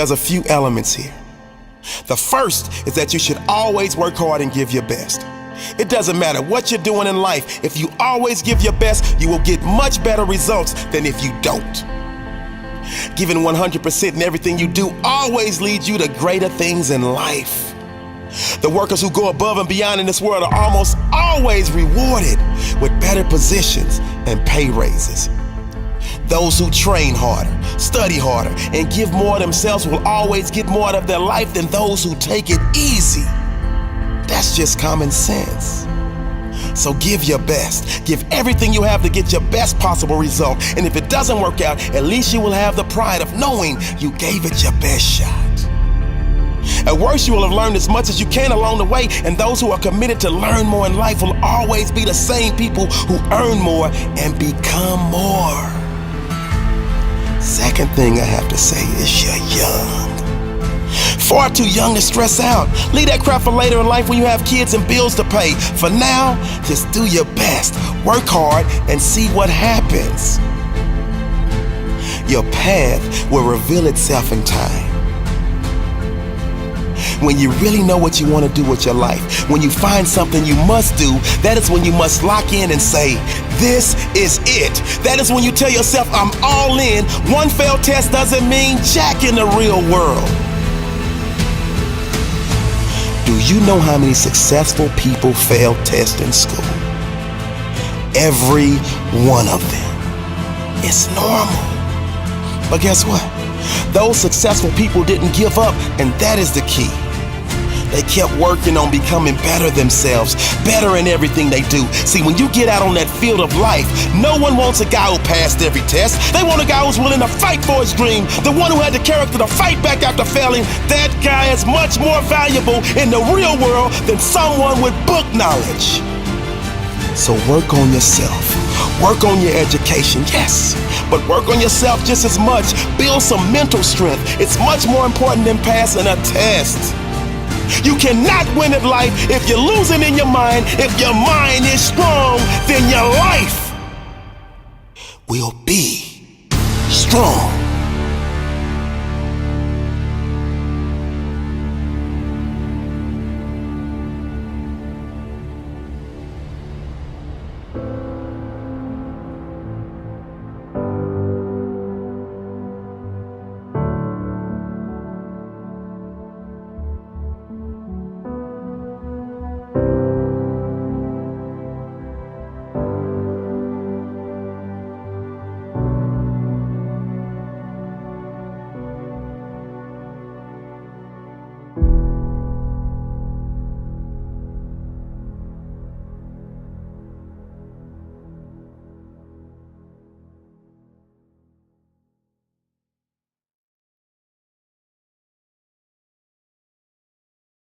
There's a few elements here. The first is that you should always work hard and give your best. It doesn't matter what you're doing in life, if you always give your best, you will get much better results than if you don't. Giving 100% in everything you do always leads you to greater things in life. The workers who go above and beyond in this world are almost always rewarded with better positions and pay raises. Those who train harder, study harder, and give more themselves will always get more out of their life than those who take it easy. That's just common sense. So give your best. Give everything you have to get your best possible result. And if it doesn't work out, at least you will have the pride of knowing you gave it your best shot. At worst, you will have learned as much as you can along the way, and those who are committed to learn more in life will always be the same people who earn more and become more. Second thing I have to say is you're young. Far too young to stress out. Leave that crap for later in life when you have kids and bills to pay. For now, just do your best, work hard, and see what happens. Your path will reveal itself in time. When you really know what you want to do with your life, when you find something you must do, that is when you must lock in and say, This is it. That is when you tell yourself, I'm all in. One failed test doesn't mean jack in the real world. Do you know how many successful people fail tests in school? Every one of them. It's normal. But guess what? Those successful people didn't give up, and that is the key. They kept working on becoming better themselves, better in everything they do. See, when you get out on that field of life, no one wants a guy who passed every test. They want a guy who's willing to fight for his dream, the one who had the character to fight back after failing. That guy is much more valuable in the real world than someone with book knowledge. So work on yourself. Work on your education, yes, but work on yourself just as much. Build some mental strength. It's much more important than passing a test. You cannot win at life if you're losing in your mind. If your mind is strong, then your life will be strong.